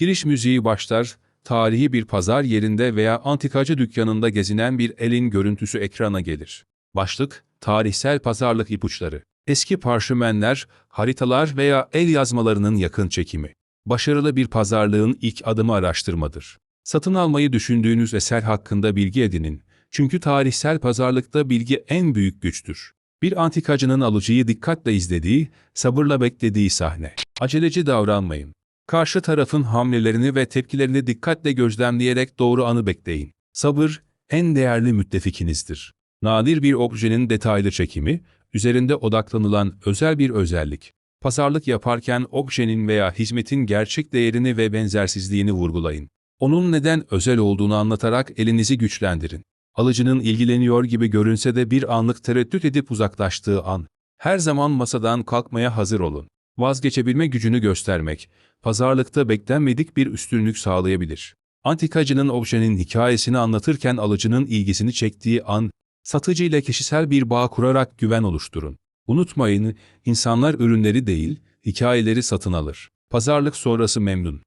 Giriş müziği başlar, tarihi bir pazar yerinde veya antikacı dükkanında gezinen bir elin görüntüsü ekrana gelir. Başlık, tarihsel pazarlık ipuçları. Eski parşömenler, haritalar veya el yazmalarının yakın çekimi. Başarılı bir pazarlığın ilk adımı araştırmadır. Satın almayı düşündüğünüz eser hakkında bilgi edinin. Çünkü tarihsel pazarlıkta bilgi en büyük güçtür. Bir antikacının alıcıyı dikkatle izlediği, sabırla beklediği sahne. Aceleci davranmayın. Karşı tarafın hamlelerini ve tepkilerini dikkatle gözlemleyerek doğru anı bekleyin. Sabır, en değerli müttefikinizdir. Nadir bir objenin detaylı çekimi, üzerinde odaklanılan özel bir özellik. Pazarlık yaparken objenin veya hizmetin gerçek değerini ve benzersizliğini vurgulayın. Onun neden özel olduğunu anlatarak elinizi güçlendirin. Alıcının ilgileniyor gibi görünse de bir anlık tereddüt edip uzaklaştığı an, her zaman masadan kalkmaya hazır olun. Vazgeçebilme gücünü göstermek, pazarlıkta beklenmedik bir üstünlük sağlayabilir. Antikacının objenin hikayesini anlatırken alıcının ilgisini çektiği an, satıcı ile kişisel bir bağ kurarak güven oluşturun. Unutmayın, insanlar ürünleri değil, hikayeleri satın alır. Pazarlık sonrası memnun.